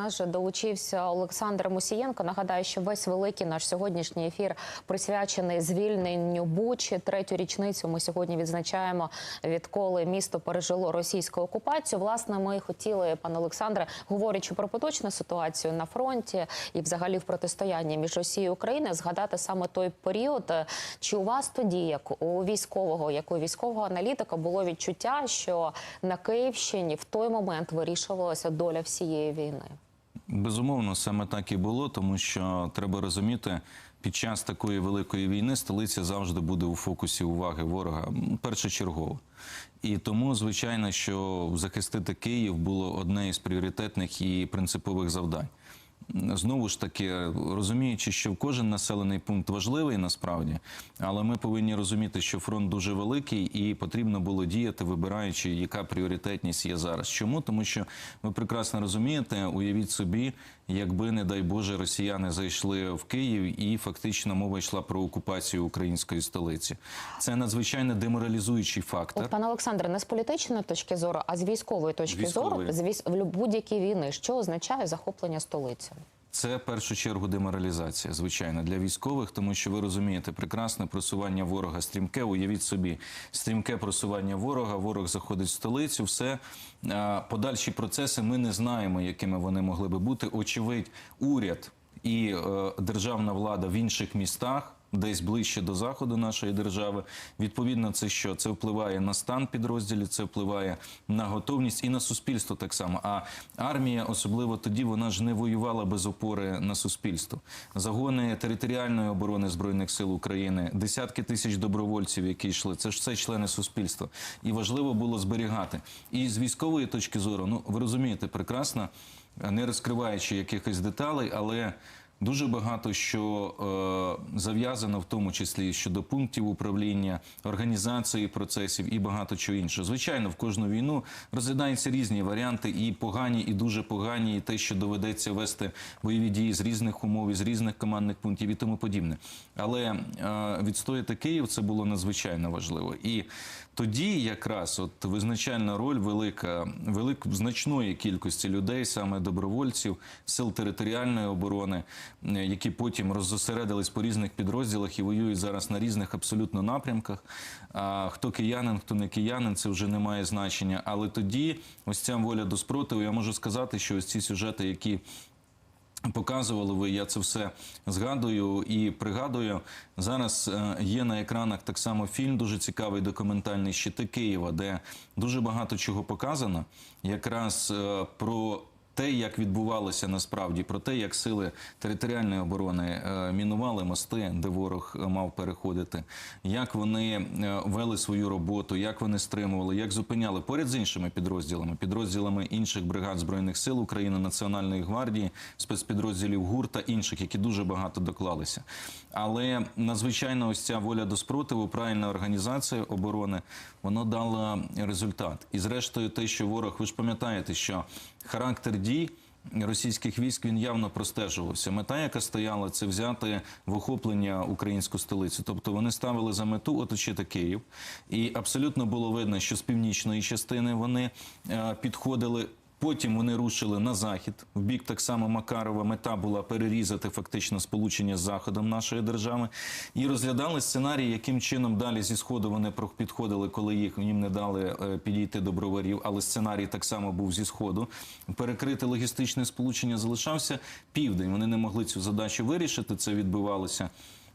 Наш долучився Олександр Мусієнко. Нагадаю, що весь великий наш сьогоднішній ефір присвячений звільненню Бучі. Третю річницю ми сьогодні відзначаємо, відколи місто пережило російську окупацію. Власне, ми хотіли, пане Олександре, говорячи про поточну ситуацію на фронті і, взагалі, в протистоянні між Росією і Україною, згадати саме той період. Чи у вас тоді, як у військового, як у військового аналітика, було відчуття, що на Київщині в той момент вирішувалася доля всієї війни? Безумовно, саме так і було, тому що треба розуміти, під час такої великої війни столиця завжди буде у фокусі уваги ворога першочергово. І тому, звичайно, що захистити Київ було одне із пріоритетних і принципових завдань. Знову ж таки, розуміючи, що кожен населений пункт важливий насправді, але ми повинні розуміти, що фронт дуже великий і потрібно було діяти, вибираючи, яка пріоритетність є зараз. Чому? Тому що ви прекрасно розумієте, уявіть собі, якби, не дай Боже, росіяни зайшли в Київ і фактично мова йшла про окупацію української столиці. Це надзвичайно деморалізуючий фактор. От, пане Олександре, не з політичної точки зору, а з військової точки Військової. зору, з в будь-якій війни, що означає захоплення столиці? Це в першу чергу деморалізація, звичайно, для військових, тому що ви розумієте, прекрасне просування ворога стрімке. Уявіть собі, стрімке просування ворога, ворог заходить в столицю. Все подальші процеси ми не знаємо, якими вони могли би бути. Очевидь, уряд і е, державна влада в інших містах. Десь ближче до заходу нашої держави, відповідно, це що це впливає на стан підрозділів, це впливає на готовність і на суспільство так само. А армія, особливо тоді, вона ж не воювала без опори на суспільство. Загони територіальної оборони збройних сил України, десятки тисяч добровольців, які йшли, це ж все члени суспільства, і важливо було зберігати. І з військової точки зору, ну ви розумієте, прекрасно, не розкриваючи якихось деталей, але Дуже багато що е, зав'язано, в тому числі щодо пунктів управління, організації процесів і багато чого іншого. Звичайно, в кожну війну розглядаються різні варіанти, і погані, і дуже погані, і те, що доведеться вести бойові дії з різних умов, із різних командних пунктів і тому подібне. Але е, відстояти Київ це було надзвичайно важливо. І тоді якраз от визначальна роль велика, велик значної кількості людей, саме добровольців, сил територіальної оборони, е, які потім роззосередились по різних підрозділах і воюють зараз на різних абсолютно напрямках. А хто киянин, хто не киянин, це вже не має значення. Але тоді ось ця воля до спротиву, я можу сказати, що ось ці сюжети, які Показували ви, я це все згадую і пригадую. Зараз е, є на екранах так само фільм, дуже цікавий документальний щити Києва, де дуже багато чого показано, якраз е, про те, як відбувалося насправді, про те, як сили територіальної оборони е, мінували мости, де ворог е, мав переходити, як вони е, вели свою роботу, як вони стримували, як зупиняли поряд з іншими підрозділами, підрозділами інших бригад збройних сил України, Національної гвардії, спецпідрозділів ГУР та інших, які дуже багато доклалися. Але надзвичайно ось ця воля до спротиву, правильна організація оборони, воно дало результат. І зрештою, те, що ворог, ви ж пам'ятаєте, що характер дій. Російських військ він явно простежувався. Мета, яка стояла, це взяти в охоплення українську столицю. Тобто вони ставили за мету оточити Київ, і абсолютно було видно, що з північної частини вони е, підходили. Потім вони рушили на захід в бік так само Макарова. Мета була перерізати фактично сполучення з заходом нашої держави і розглядали сценарій, яким чином далі зі сходу вони підходили, коли їх їм не дали е, підійти до броварів. Але сценарій так само був зі сходу. Перекрити логістичне сполучення залишався південь. Вони не могли цю задачу вирішити. Це відбувалося.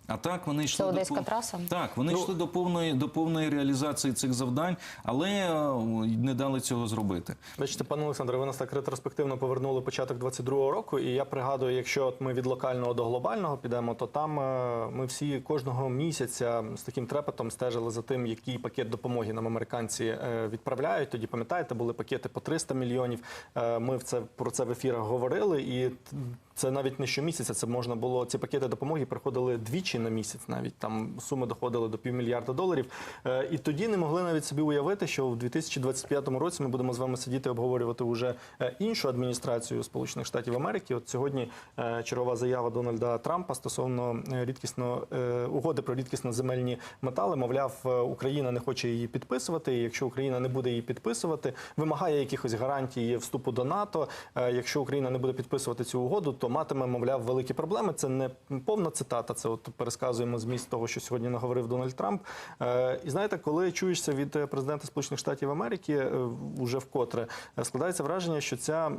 А так вони йшли до Одеська пов- траса? Так, вони йшли до повної до повної реалізації цих завдань, але е, не дали цього зробити. Бачите, пане Олександре, ви нас так ретроспективно повернули початок 22-го року. І я пригадую, якщо от ми від локального до глобального підемо, то там е, ми всі кожного місяця з таким трепетом стежили за тим, який пакет допомоги нам американці е, відправляють. Тоді пам'ятаєте, були пакети по 300 мільйонів. Ми в це про це в ефірах говорили і. Це навіть не щомісяця, це можна було ці пакети допомоги приходили двічі на місяць, навіть там суми доходили до півмільярда доларів. Е, І тоді не могли навіть собі уявити, що в 2025 році ми будемо з вами сидіти обговорювати вже е, іншу адміністрацію Сполучених Штатів Америки. От сьогодні е, чергова заява Дональда Трампа стосовно рідкісно угоди про рідкісно земельні метали. Мовляв, Україна не хоче її підписувати. І якщо Україна не буде її підписувати, вимагає якихось гарантій вступу до НАТО. Якщо Україна не буде підписувати цю угоду, то матиме, мовляв, великі проблеми. Це не повна цитата. Це от пересказуємо зміст того, що сьогодні наговорив Дональд Трамп. Е, І знаєте, коли чуєшся від е, президента Сполучених Штатів Америки, е, уже вкотре складається враження, що ця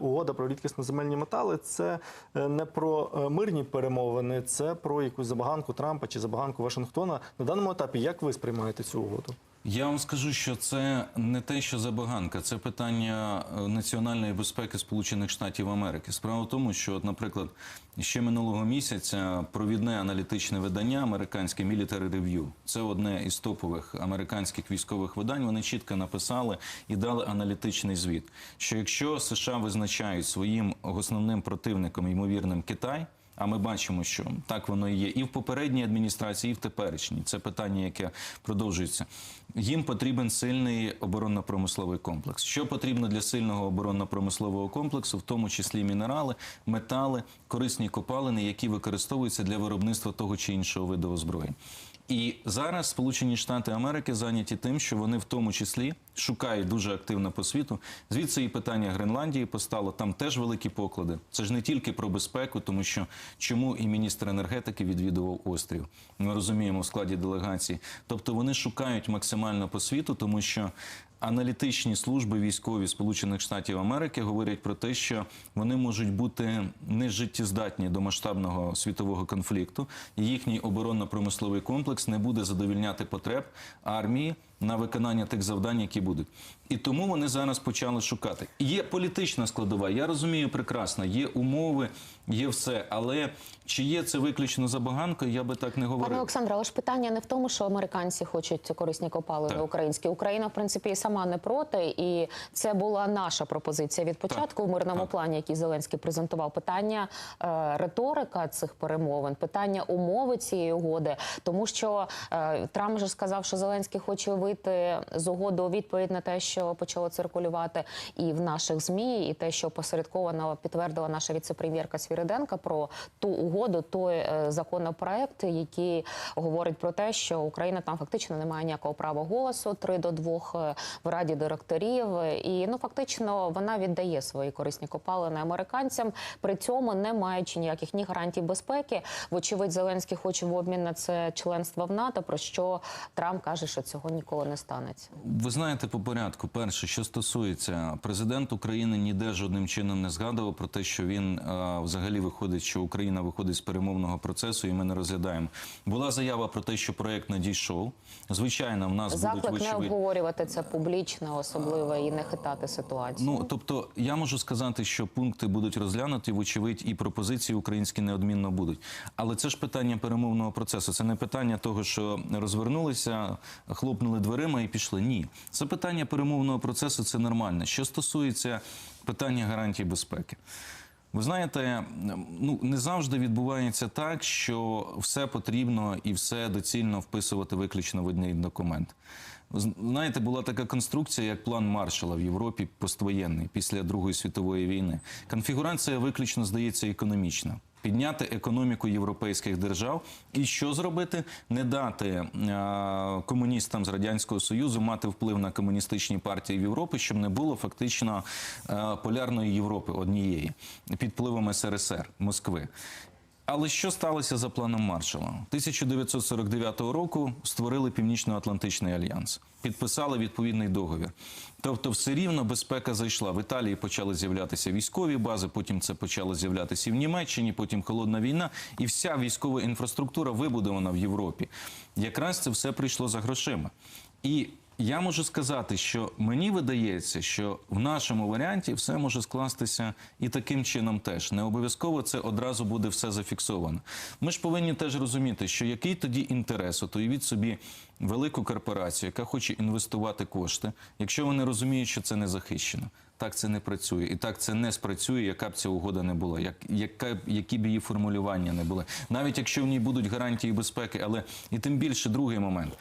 угода про рідкісно земельні метали це не про мирні перемовини, це про якусь забаганку Трампа чи забаганку Вашингтона. На даному етапі як ви сприймаєте цю угоду? Я вам скажу, що це не те, що забаганка, це питання е, національної безпеки Сполучених Штатів Америки. Справа в тому, що, от, наприклад, ще минулого місяця провідне аналітичне видання американське Military Review, це одне із топових американських військових видань. Вони чітко написали і дали аналітичний звіт. Що якщо США визначають своїм основним противником ймовірним Китай. А ми бачимо, що так воно і є і в попередній адміністрації, і в теперішній. Це питання, яке продовжується. Їм потрібен сильний оборонно-промисловий комплекс. Що потрібно для сильного оборонно-промислового комплексу, в тому числі мінерали, метали, корисні копалини, які використовуються для виробництва того чи іншого виду озброєнь. І зараз Сполучені Штати Америки зайняті тим, що вони в тому числі шукають дуже активно по світу. Звідси і питання Гренландії постало. Там теж великі поклади. Це ж не тільки про безпеку, тому що чому і міністр енергетики відвідував острів. Ми розуміємо в складі делегації. Тобто вони шукають максимально по світу, тому що. Аналітичні служби військові Сполучених Штатів Америки говорять про те, що вони можуть бути нежиттєздатні до масштабного світового конфлікту. Їхній оборонно-промисловий комплекс не буде задовільняти потреб армії на виконання тих завдань, які будуть. І тому вони зараз почали шукати. Є політична складова. Я розумію прекрасно, є умови, є все. Але чи є це виключно забаганкою, я би так не говорив. Пане Олександре, але ж питання не в тому, що американці хочуть корисні копалини Так. українські. Україна, в принципі, і сама не проти, і це була наша пропозиція від початку в мирному Так. плані, який Зеленський презентував. Питання е, риторика цих перемовин, питання умови цієї угоди, тому що е, Трамп же сказав, що Зеленський хоче вийти з угоди у відповідь на те, що почало циркулювати і в наших змі, і те, що посередковано підтвердила наша віцепрем'єрка Свіриденка про ту угоду, той е, законопроект, який говорить про те, що Україна там фактично не має ніякого права голосу, три до двох е, в раді директорів, і ну фактично вона віддає свої корисні копалини американцям, при цьому не маючи ніяких ні гарантій безпеки. Вочевидь, Зеленський хоче в обмін на це членство в НАТО. Про що Трамп каже, що цього ніколи не станеться. Ви знаєте по порядку. Перше, що стосується президент України, ніде жодним чином не згадував про те, що він е, взагалі виходить, що Україна виходить з перемовного процесу, і ми не розглядаємо. Була заява про те, що проект надійшов. Звичайно, в нас Заклик будуть не обговорювати це публічно, особливо і не хитати ситуацію. Ну тобто, я можу сказати, що пункти будуть розглянуті, вочевидь, і пропозиції українські неодмінно будуть. Але це ж питання перемовного процесу. Це не питання того, що розвернулися, хлопнули дверима і пішли. Ні, це питання перемовного процесу. Це нормально. Що стосується питання гарантій безпеки. Ви знаєте, ну не завжди відбувається так, що все потрібно і все доцільно вписувати виключно в один документ. Знаєте, була така конструкція, як план Маршала в Європі поствоєнний після Другої світової війни. Конфігурація виключно здається економічна. Підняти економіку європейських держав і що зробити? Не дати а, комуністам з радянського союзу мати вплив на комуністичні партії в Європі, щоб не було фактично а, полярної Європи однієї під впливом СРСР Москви. Але що сталося за планом Маршала? 1949 року створили Північно-Атлантичний альянс, підписали відповідний договір. Тобто, все рівно безпека зайшла. В Італії почали з'являтися військові бази, потім це почало з'являтися і в Німеччині, потім холодна війна, і вся військова інфраструктура вибудована в Європі. Якраз це все прийшло за грошима. І я можу сказати, що мені видається, що в нашому варіанті все може скластися і таким чином теж. Не обов'язково це одразу буде все зафіксовано. Ми ж повинні теж розуміти, що який тоді інтерес, от уявіть собі велику корпорацію, яка хоче інвестувати кошти, якщо вони розуміють, що це не захищено. Так це не працює, і так це не спрацює, яка б ця угода не була, як, яка, які б її формулювання не були. Навіть якщо в ній будуть гарантії безпеки, але і тим більше другий момент.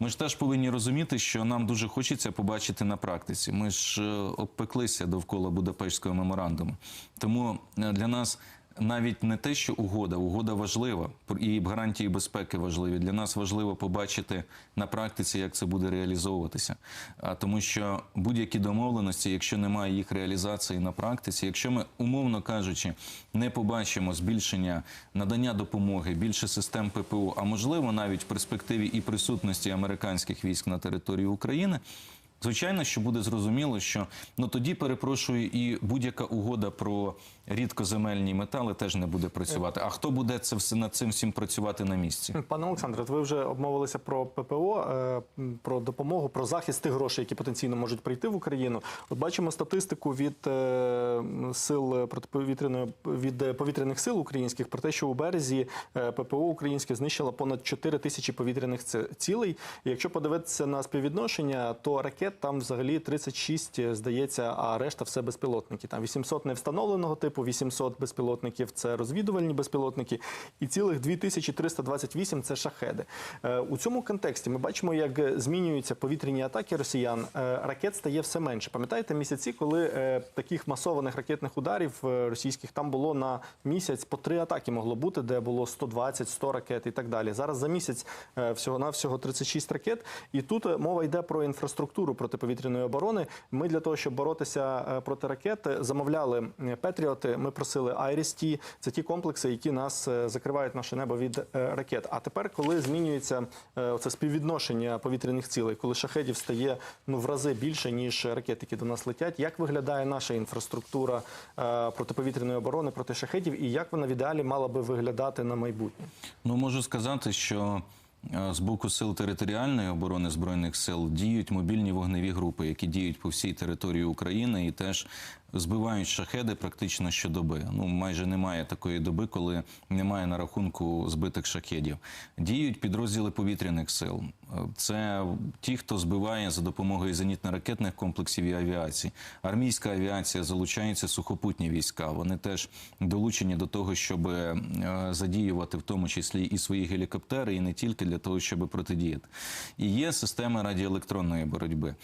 Ми ж теж повинні розуміти, що нам дуже хочеться побачити на практиці. Ми ж е, обпеклися довкола Будапештського меморандуму. Тому е, для нас навіть не те, що угода, угода важлива, і гарантії безпеки важливі. Для нас важливо побачити на практиці, як це буде реалізовуватися. А тому, що будь-які домовленості, якщо немає їх реалізації на практиці, якщо ми, умовно кажучи, не побачимо збільшення надання допомоги, більше систем ППО, а можливо навіть в перспективі і присутності американських військ на території України. Звичайно, що буде зрозуміло, що ну тоді перепрошую, і будь-яка угода про рідкоземельні метали теж не буде працювати. А хто буде це все над цим всім працювати на місці? Пане Олександре, ви вже обмовилися про ППО, е, про допомогу, про захист тих грошей, які потенційно можуть прийти в Україну. От бачимо статистику від е, сил протиповітряної від е, повітряних сил українських про те, що у березі ППО українське знищило понад 4 тисячі повітряних цілей. Якщо подивитися на співвідношення, то ракет там взагалі 36, е, здається, а решта все безпілотники. Там 800 невстановленого типу, 800 безпілотників це розвідувальні безпілотники, і цілих 2328 – це шахеди. Е, У цьому контексті ми бачимо, як змінюються повітряні атаки росіян. Е, Ракет стає все менше. Пам'ятаєте місяці, коли е, таких масованих ракетних ударів е, російських там було на місяць по три атаки могло бути, де було 120-100 ракет і так далі. Зараз за місяць всього навсього 36 ракет. І тут е, мова йде про інфраструктуру протиповітряної оборони. Ми для того, щоб боротися е, проти ракет, е, замовляли е, Петріоти. Ми просили Айріс-Ті. Це ті комплекси, які нас закривають наше небо від ракет. А тепер, коли змінюється це співвідношення повітряних цілей, коли шахедів стає ну в рази більше ніж ракет, які до нас летять, як виглядає наша інфраструктура протиповітряної оборони проти шахедів, і як вона в ідеалі мала би виглядати на майбутнє? Ну можу сказати, що з боку сил територіальної оборони збройних сил діють мобільні вогневі групи, які діють по всій території України. І теж збивають шахеди практично щодоби. Ну майже немає такої доби, коли немає на рахунку збитих шахедів. Діють підрозділи повітряних сил. Це ті, хто збиває за допомогою зенітно-ракетних комплексів і авіації. Армійська авіація залучається сухопутні війська. Вони теж долучені до того, щоб е, задіювати в тому числі і свої гелікоптери, і не тільки для того, щоб протидіяти. І є система радіоелектронної боротьби.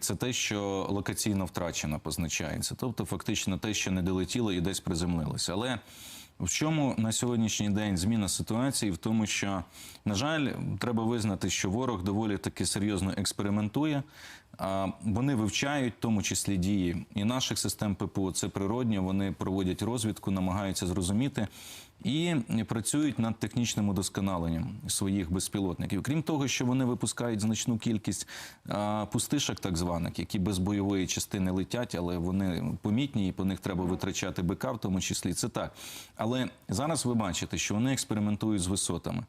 Це те, що локаційно втрачено, позначається. Тобто, фактично, те, що не долетіло і десь приземлилося. Але в чому на сьогоднішній день зміна ситуації? В тому, що, на жаль, треба визнати, що ворог доволі таки серйозно експериментує. Вони вивчають, в тому числі дії і наших систем ППО. Це природньо. Вони проводять розвідку, намагаються зрозуміти і працюють над технічним удосконаленням своїх безпілотників. Крім того, що вони випускають значну кількість пустишок, так званих, які без бойової частини летять, але вони помітні, і по них треба витрачати БК, в тому числі. Це так. Але зараз ви бачите, що вони експериментують з висотами.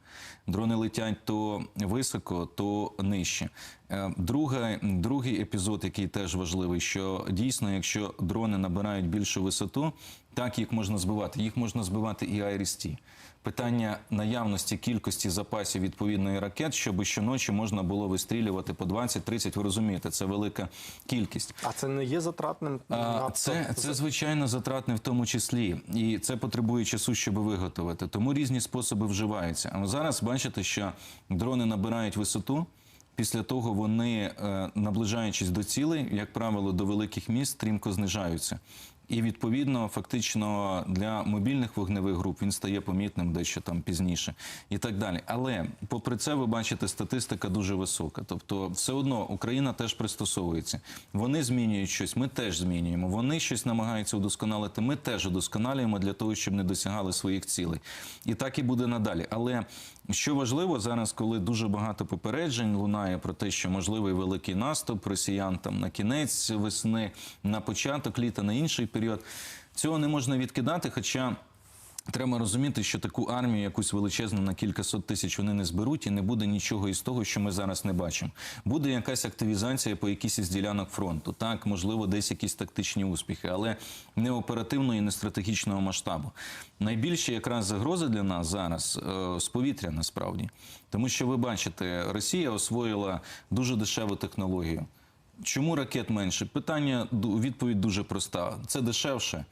Дрони летять то високо, то нижче. Е, Друга, другий епізод, який теж важливий, що дійсно, якщо дрони набирають більшу висоту, так їх можна збивати. Їх можна збивати і IRST. Питання наявності кількості запасів відповідної ракет, щоб щоночі можна було вистрілювати по 20-30, ви розумієте, це велика кількість. А це не є затратним А. Це, це звичайно затратне в тому числі, і це потребує часу, щоб виготовити. Тому різні способи вживаються. А зараз бачите, що дрони набирають висоту. Після того вони, е, наближаючись до цілей, як правило, до великих міст стрімко знижаються. І відповідно, фактично для мобільних вогневих груп він стає помітним дещо там пізніше і так далі. Але попри це, ви бачите, статистика дуже висока. Тобто, все одно Україна теж пристосовується. Вони змінюють щось, ми теж змінюємо. Вони щось намагаються удосконалити. Ми теж удосконалюємо для того, щоб не досягали своїх цілей. І так і буде надалі. Але що важливо зараз, коли дуже багато попереджень лунає про те, що можливий великий наступ росіян там на кінець весни, на початок літа, на інший період, цього не можна відкидати. Хоча треба розуміти, що таку армію, якусь величезну на кількасот тисяч вони не зберуть, і не буде нічого із того, що ми зараз не бачимо. Буде якась активізація по якійсь із ділянок фронту. Так, можливо, десь якісь тактичні успіхи, але не оперативного і не стратегічного масштабу. Найбільші якраз загрози для нас зараз е, з повітря насправді, тому що ви бачите, Росія освоїла дуже дешеву технологію. Чому ракет менше? Питання відповідь дуже проста: це дешевше.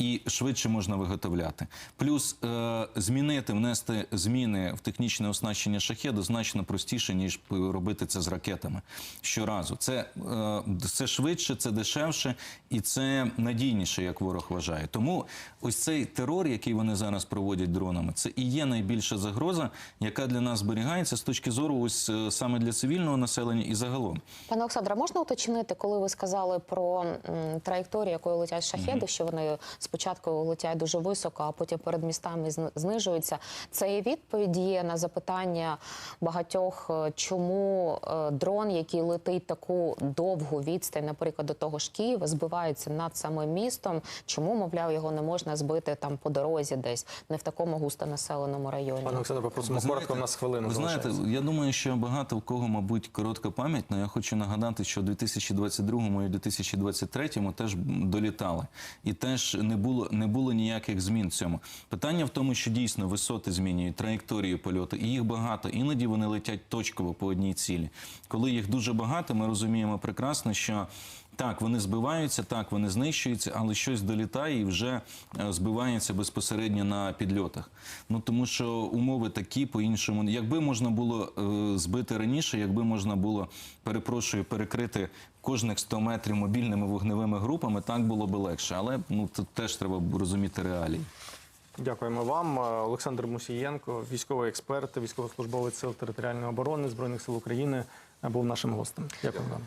І швидше можна виготовляти. Плюс е, змінити, внести зміни в технічне оснащення шахеду значно простіше, ніж робити це з ракетами щоразу. Це, е, це швидше, це дешевше і це надійніше, як ворог вважає. Тому ось цей терор, який вони зараз проводять дронами, це і є найбільша загроза, яка для нас зберігається з точки зору ось е, саме для цивільного населення і загалом. Пане Олександре, можна уточнити, коли ви сказали про м, траєкторію, якою летять шахеди, що вони спочатку летять дуже високо, а потім перед містами зн- знижуються. Це і відповідь є на запитання багатьох, е, чому е, дрон, який летить таку довгу відстань, наприклад, до того ж Києва, збивається над самим містом. Чому, мовляв, його не можна збити там по дорозі, десь не в такому густонаселеному районі? Пане Олександр, попросимо коротко, у нас хвилина ви знаєте, я думаю, що багато в кого, мабуть, коротка пам'ять, але я хочу нагадати, що в 2022 і 2023 теж долітали. І теж не було, не було ніяких змін в цьому. Питання в тому, що дійсно висоти змінюють, траєкторії польоту, і їх багато. Іноді вони летять точково по одній цілі. Коли їх дуже багато, ми розуміємо прекрасно, що так, вони збиваються, так, вони знищуються, але щось долітає і вже е, збивається безпосередньо на підльотах. Ну тому що умови такі по-іншому. Якби можна було е, збити раніше, якби можна було, перепрошую, перекрити кожних 100 метрів мобільними вогневими групами, так було би легше. Але ну тут теж треба розуміти реалії. Дякуємо вам. Е, Олександр Мусієнко, військовий експерт, військовослужбовець сил територіальної оборони Збройних сил України, був нашим гостем. Дякую вам.